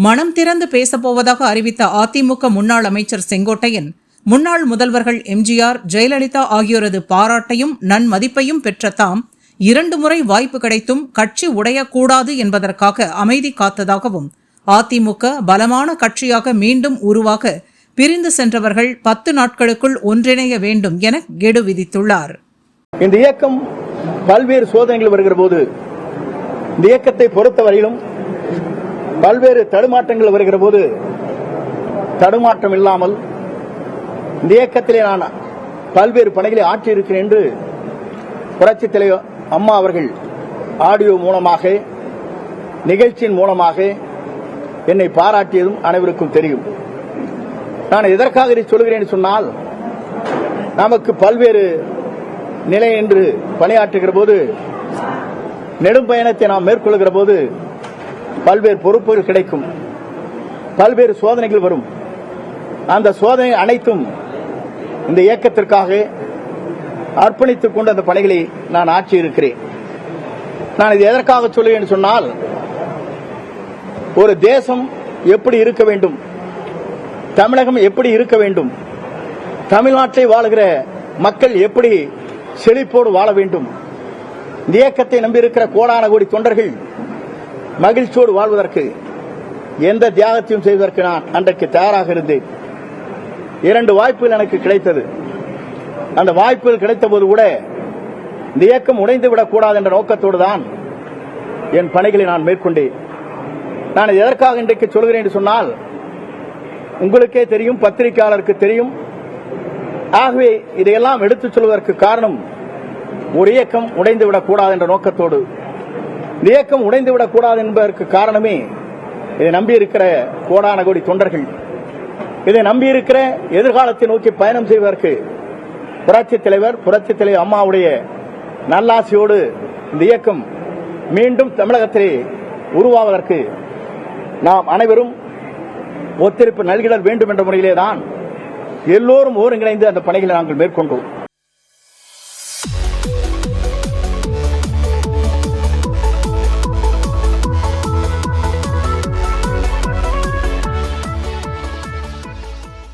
மனம் திறந்து பேசப்போவதாக அறிவித்த அதிமுக முன்னாள் அமைச்சர் செங்கோட்டையன் முன்னாள் முதல்வர்கள் எம்ஜிஆர் ஜெயலலிதா ஆகியோரது பாராட்டையும் நன்மதிப்பையும் பெற்ற தாம் இரண்டு முறை வாய்ப்பு கிடைத்தும் கட்சி உடையக்கூடாது என்பதற்காக அமைதி காத்ததாகவும் அதிமுக பலமான கட்சியாக மீண்டும் உருவாக பிரிந்து சென்றவர்கள் பத்து நாட்களுக்குள் ஒன்றிணைய வேண்டும் என கெடு விதித்துள்ளார். இந்த இயக்கம் பல்வேறு சோதனைகள் வருகிற போது இந்த இயக்கத்தை பொறுத்தவரையிலும் பல்வேறு தடுமாற்றங்கள் வருகிற போது தடுமாற்றம் இல்லாமல் இந்த இயக்கத்திலே நான் பல்வேறு பணிகளை ஆற்றியிருக்கிறேன் என்று புரட்சித் தலைவர் அம்மா அவர்கள் ஆடியோ மூலமாக நிகழ்ச்சியின் மூலமாக என்னை பாராட்டியதும் அனைவருக்கும் தெரியும். நான் எதற்காக இதை சொல்கிறேன் சொன்னால் நமக்கு பல்வேறு நிலை என்று பணியாற்றுகிற போது நெடும் பயணத்தை நாம் மேற்கொள்கிற போது பல்வேறு பொறுப்புகள் கிடைக்கும். பல்வேறு சோதனைகள் வரும். அந்த சோதனை அனைத்தும் இந்த இயக்கத்திற்காக அர்ப்பணித்துக் கொண்டு அந்த பணிகளை நான் ஆட்சி இருக்கிறேன் நான் இது எதற்காக சொல்லுவேன் சொன்னால் ஒரு தேசம் எப்படி இருக்க வேண்டும்? தமிழகம் எப்படி இருக்க வேண்டும்? தமிழ்நாட்டில் வாழுகிற மக்கள் எப்படி செழிப்போடு வாழ வேண்டும்? இந்த இயக்கத்தை நம்பியிருக்கிற கோடான கோடி தொண்டர்கள் மகிழ்ச்சியோடு வாழ்வதற்கு எந்த தியாகத்தையும் செய்வதற்கு நான் அன்றைக்கு தயாராக இருந்தேன். இரண்டு வாய்ப்புகள் எனக்கு கிடைத்தது. அந்த வாய்ப்புகள் கிடைத்த போது கூட இந்த இயக்கம் உடைந்து விடக்கூடாது என்ற நோக்கத்தோடு தான் என் பணிகளை நான் மேற்கொண்டேன். நான் எதற்காக இன்றைக்கு சொல்கிறேன் என்று சொன்னால் உங்களுக்கே தெரியும் பத்திரிகையாளருக்கு தெரியும். ஆகவே இதையெல்லாம் எடுத்துச் சொல்வதற்கு காரணம் ஒரு இயக்கம் உடைந்து விடக்கூடாது என்ற நோக்கத்தோடு இந்த இயக்கம் உடைந்து விடக்கூடாது என்பதற்கு காரணமே இதை நம்பியிருக்கிற கோடான கோடி தொண்டர்கள். இதை நம்பியிருக்கிற எதிர்காலத்தை நோக்கி பயணம் செய்வதற்கு புரட்சி தலைவர் புரட்சி தலைவர் அம்மாவுடைய நல்லாசியோடு இந்த இயக்கம் மீண்டும் தமிழகத்திலே உருவாவதற்கு நாம் அனைவரும் ஒத்துழைப்பு நல்கிட வேண்டும் என்ற முறையிலே தான் எல்லோரும் ஒருங்கிணைந்து அந்த பணிகளை நாங்கள் மேற்கொண்டோம்.